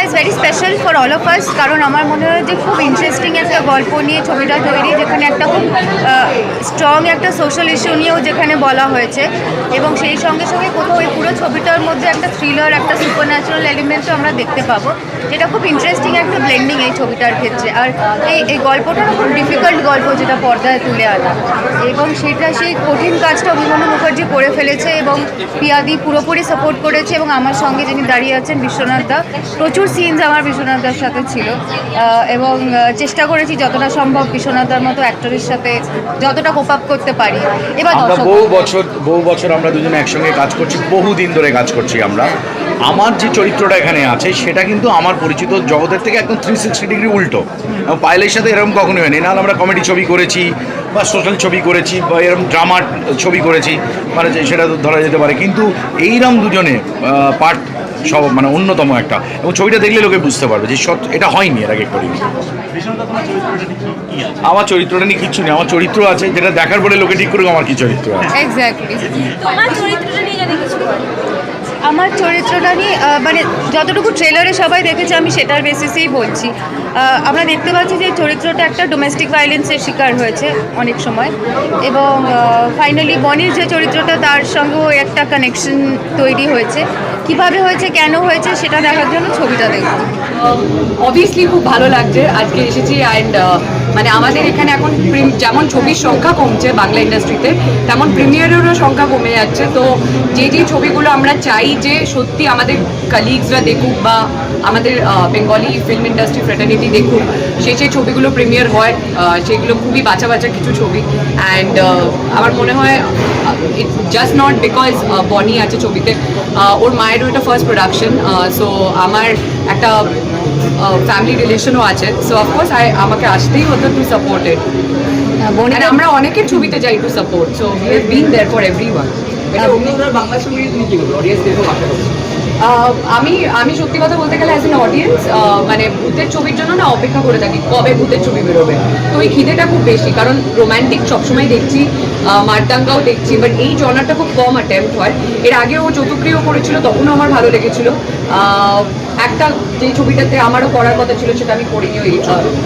All of us কারণ আমার মনে হয় যে খুব ইন্টারেস্টিং একটা গল্প নিয়ে ছবিটা তৈরি, যেখানে একটা খুব স্ট্রং একটা সোশ্যাল ইস্যু নিয়েও যেখানে বলা হয়েছে। এবং সেই সঙ্গে সঙ্গে কোথাও ওই পুরো ছবিটার মধ্যে একটা থ্রিলার একটা সুপার ন্যাচারাল এলিমেন্টও আমরা দেখতে পাবো, যেটা খুব ইন্টারেস্টিং একটা ব্লেন্ডিং এই ছবিটার ক্ষেত্রে। আর এই এই গল্পটা খুব ডিফিকাল্ট গল্প যেটা পর্দায় তুলে আনা। এবং সেটা সেই কঠিন কাজটা অভিমন্যু মুখার্জি করে ফেলেছে এবং পিয়াদি পুরোপুরি সাপোর্ট করেছে এবং আমার সঙ্গে যিনি দাঁড়িয়ে আছেন বিশ্বনাথ দা, প্রচুর সিনস আমার বিশ্বনাথ দার সাথে ছিল এবং চেষ্টা করেছি যতটা সম্ভব বিশ্বনাথ দার মতো অ্যাক্টরের সাথে যতটা কোপ আপ করতে পারি। এবার বহু বছর বহু বছর আমরা দুজনে একসঙ্গে কাজ করছি বহু দিন ধরে কাজ করছি আমরা। আমার যে চরিত্রটা এখানে আছে সেটা কিন্তু আমার পরিচিত জগতের থেকে একদম থ্রি সিক্সটি ডিগ্রি উল্টো। এবং পায়েলের সাথে এরকম কখনোই হয়নি। নাহলে আমরা কমেডি ছবি করেছি বা সোশ্যাল ছবি করেছি বা এরকম ড্রামার ছবি করেছি মানে সেটা ধরা যেতে পারে। কিন্তু এইরকম দুজনে পার্ট সব মানে অন্যতম একটা। এবং ছবিটা দেখলে লোকে বুঝতে পারবে যে সত এটা হয়নি এর আগে করিনি। আমার চরিত্রটা নিয়ে কিচ্ছু নেই আমার চরিত্র আছে যেটা দেখার পরে লোকে ঠিক করুক আমার কি চরিত্র আছে? এক্স্যাক্টলি তোমার চরিত্রটা নিয়ে যদি কিছু আমার চরিত্রটা নিয়ে মানে যতটুকু ট্রেলারে সবাই দেখেছে আমি সেটার বেসিসেই বলছি। আমরা দেখতে পাচ্ছি যে চরিত্রটা একটা ডোমেস্টিক ভায়োলেন্সের শিকার হয়েছে অনেক সময়। এবং ফাইনালি বনির যে চরিত্রটা তার সঙ্গেও একটা কানেকশন তৈরি হয়েছে। কীভাবে হয়েছে কেন হয়েছে সেটা দেখার জন্য ছবিটা দেখব অবভিয়াসলি খুব ভালো লাগছে। আজকে এসেছি অ্যান্ড মানে আমাদের এখানে এখন যেমন ছবির সংখ্যা কমছে বাংলা ইন্ডাস্ট্রিতে তেমন প্রিমিয়ারেরও সংখ্যা কমে যাচ্ছে। তো যে যে ছবিগুলো আমরা চাই যে সত্যি আমাদের কালিগসরা দেখুক বা আমাদের বেঙ্গলি ফিল্ম ইন্ডাস্ট্রি ফ্রেটার্নিটি দেখুক, সেই সেই ছবিগুলো প্রিমিয়ার হয় সেগুলো খুবই বাঁচা বাঁচা কিছু ছবি। অ্যান্ড আমার মনে হয় ইটস জাস্ট নট বিকজ বনি আছে ছবিতে ওর মায়েরও এটা ফার্স্ট প্রোডাকশন সো আমার একটা ফ্যামিলি রিলেশনও আছে। সো অফকোর্স আই আমাকে আসতেই হতো টু সাপোর্ট ইট বোনের আমরা অনেকের ছবিতে যাই to support so we have been there for everyone Bangla ছবি তুমি কি বলব অডিয়েন্স আমি আমি সত্যি কথা বলতে গেলে অ্যাজ এন অডিয়েন্স মানে ভূতের ছবির জন্য না অপেক্ষা করে থাকি, কবে ভূতের ছবি বেরোবে? তো ওই খিদেটা খুব বেশি, কারণ রোম্যান্টিক সবসময় দেখছি মারদাঙ্গাও দেখছি বাট এই জনারটা খুব কম অ্যাটেম্প্ট হয়। এর আগে ও চতুর্ক্রিয় করেছিল, তখনও আমার ভালো লেগেছিল। একটা যে ছবিটাতে আমারও করার কথা ছিল, সেটা আমি করিনি ওই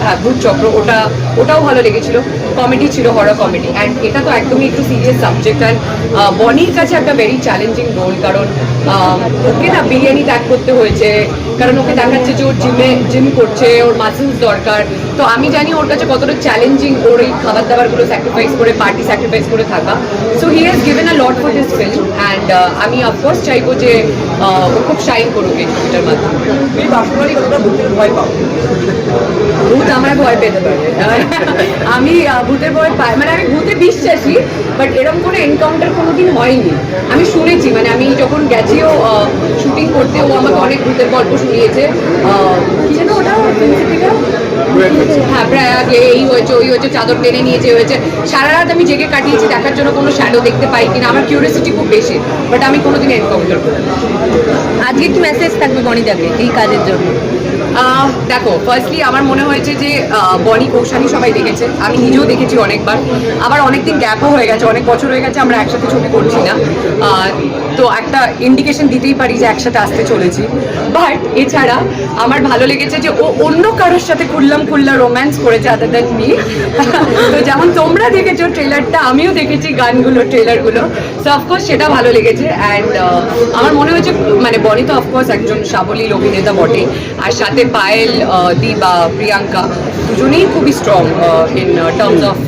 হ্যাঁ ভূত চক্র, ওটা, ওটাও ভালো লেগেছিল। কমেডি ছিল হরর কমেডি অ্যান্ড এটা তো একদমই একটু সিরিয়াস সাবজেক্ট অ্যান্ড বনির কাছে একটা ভেরি চ্যালেঞ্জিং রোল কারণ ওকে না বিরিয়ানি ত্যাগ করতে হয়েছে, কারণ ওকে দেখাচ্ছে যে ওর জিমে জিম করছে, ওর মাসেলস দরকার। তো আমি জানি ওর কাছে কতটা চ্যালেঞ্জিং ওর এই খাবার দাবারগুলো স্যাক্রিফাইস করে পার্টি স্যাক্রিফাইস করে থাকা। So he has given a lot for this film and আমি অফকোর্স চাইব যে ও খুব শাইন করুক এই ছবিটার মাধ্যমে। আমার ভয় পেতে পারে। আমি ভূতের ভয় পাই মানে আমি ভূতে বিশ্বাসী বাট এরকম কোনো এনকাউন্টার কোনোদিন হয়নি। আমি শুনেছি মানে আমি যখন গেছিও শুটিং করতে, ও আমাকে অনেক ভূতের গল্প শুনিয়েছে। কি যেন ওটা? হ্যাঁ প্রয়াগে এই হয়েছে, ওই হয়েছে, চাদর টেনে নিয়েছে হয়েছে। সারা রাত আমি জেগে কাটিয়েছি, দেখার জন্য কোনো শ্যাডো দেখতে পাই কিনা। আমার কিউরিয়াসিটি খুব বেশি বাট আমি কোনোদিন এনকাউন্টার করি আজকে কি মেসেজ থাকবে বনিদাকে এই কাজের জন্য। দেখো ফার্স্টলি আমার মনে হয়েছে যে বনি, কৌশানী সবাই দেখেছে। আমি নিজেও দেখেছি অনেকবার। আবার অনেকদিন গ্যাপও হয়ে গেছে, অনেক বছর হয়ে গেছে, আমরা একসাথে ছবি করছি না। তো একটা ইন্ডিকেশন দিতেই পারি যে একসাথে আসতে চলেছি। বাট এছাড়া আমার ভালো লেগেছে যে, ও অন্য কারোর সাথে খুললাম খুল্লা রোম্যান্স করেছে আদার দ্যান মি তো যেমন তোমরা দেখেছ ট্রেলারটা আমিও দেখেছি গানগুলো ট্রেলারগুলো সো অফকোর্স সেটা ভালো লেগেছে। অ্যান্ড আমার মনে হয়েছে মানে বনি তো অফকোর্স একজন সাবলীল অভিনেতা বটে আর সাথে পায়েল দি প্রিয়াঙ্কা দুজনেই খুবই strong in terms of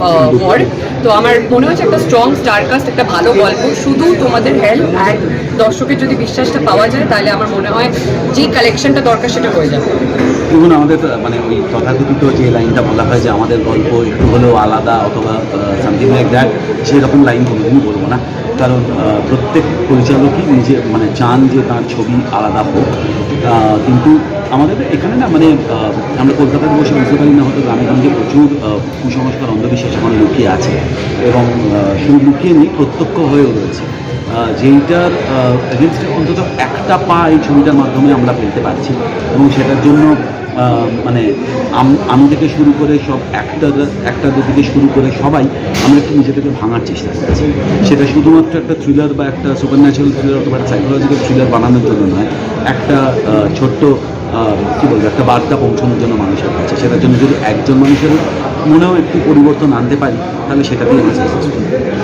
word তো আমার মনে হচ্ছে একটা স্ট্রং স্টারকাস্ট একটা ভালো গল্প, শুধু তোমাদের হেল্প অ্যান্ড দর্শকের যদি বিশ্বাসটা পাওয়া যায়, তাহলে আমার মনে হয় যেই কালেকশনটা দরকার সেটা হয়ে যাবে। দেখুন, আমাদের মানে ওই তথাকথিত যে লাইনটা বলা হয় যে আমাদের গল্প একটু হলেও আলাদা অথবা সামথিং লাইক দ্যাট সেরকম লাইন কোনোদিনই বলব না। কারণ প্রত্যেক পরিচালকই নিজে মানে চান যে তার ছবি আলাদা হোক। কিন্তু আমাদের এখানে না মানে আমরা কলকাতায় বসে বুঝতে পারি না, হয়তো গ্রামেগঞ্জে প্রচুর কুসংস্কার, অন্ধবিশ্বাস এখন লুকিয়ে আছে এবং শুধু লুকিয়ে নেই, প্রত্যক্ষ হয়েও রয়েছে। যেইটার এগেনস্টে অন্তত একটা পা এই ছবিটার মাধ্যমে আমরা ফেলতে পারছি এবং সেটার জন্য মানে আম- থেকে শুরু করে সব অ্যাক্টার অ্যাক্টারদের থেকে শুরু করে সবাই আমরা একটু নিজেদেরকে ভাঙার চেষ্টা করছি সেটা শুধুমাত্র একটা থ্রিলার বা একটা সুপার ন্যাচারাল থ্রিলার অথবা একটা সাইকোলজিক্যাল থ্রিলার বানানোর জন্য নয়, একটা ছোট্ট কি বলব, একটা বার্তা পৌঁছানোর জন্য মানুষের কাছে সেটার জন্য যদি একজন মানুষের মনেও একটু পরিবর্তন আনতে পারি, তাহলে সেটাতেই আমার।